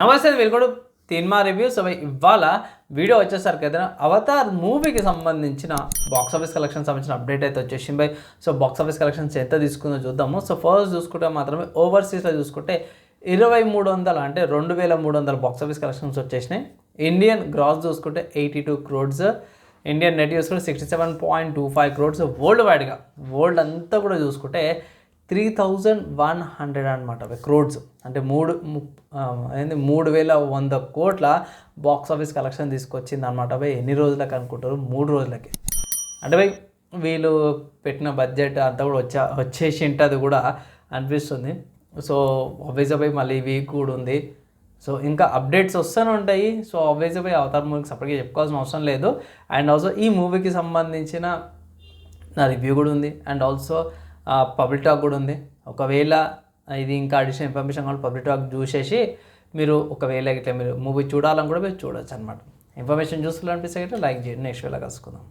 నమస్తే welcome cinema review so ఇవాళ video వచ్చేసరికి అయితే అవతార్ మూవీకి సంబంధించిన బాక్స్ ఆఫీస్ కలెక్షన్ సంబంధించిన అప్డేట్ అయితే వచ్చేసింది by. So box office collections ఎంత తీసుకుందో చూద్దాము. సో ఫస్ట్ చూసుకుంటే మాత్రమే ఓవర్సీస్లో చూసుకుంటే ఇరవై మూడు వందల అంటే రెండు వేల మూడు వందల బాక్స్ ఆఫీస్ కలెక్షన్స్ వచ్చేసినాయి. ఇండియన్ గ్రాస్ చూసుకుంటే eighty two crores Indian net చూసుకుంటే sixty seven point two five crores world వైడ్గా వరల్డ్ అంతా కూడా చూసుకుంటే త్రీ థౌజండ్ వన్ హండ్రెడ్ అనమాట క్రోడ్స్ అంటే మూడు ఏంది మూడు వేల వంద కోట్ల బాక్స్ ఆఫీస్ కలెక్షన్ తీసుకొచ్చింది అనమాట బై ఎన్ని రోజులకు అనుకుంటారు? మూడు రోజులకి. అంటే బై వీళ్ళు పెట్టిన బడ్జెట్ అంతా కూడా వచ్చా వచ్చేసి ఉంటుంది కూడా అనిపిస్తుంది. సో ఆబ్వియస్గా పోయి మళ్ళీ వీక్ కూడా ఉంది. సో ఇంకా అప్డేట్స్ వస్తూనే ఉంటాయి. సో ఆబ్వియస్గా పోయి అవతార్ మూవీకి సపరేట్గా చెప్పుకోవాల్సిన అవసరం లేదు. అండ్ ఆల్సో ఈ మూవీకి సంబంధించిన నా రివ్యూ కూడా ఉంది. అండ్ ఆల్సో పబ్లిక్ టాక్ కూడా ఉంది. ఒకవేళ ఇది ఇంకా అడిషనల్ ఇన్ఫర్మేషన్ కావాలి పబ్లిక్ టాక్ చూసేసి మీరు ఒకవేళ ఇట్లా మీరు మూవీ చూడాలని కూడా మీరు చూడొచ్చు అనమాట ఇన్ఫర్మేషన్ చూసుకోవాలనిపిస్తే ఇట్లా లైక్ చేయండి నెక్స్ట్ వేళ కలుసుకుందాం.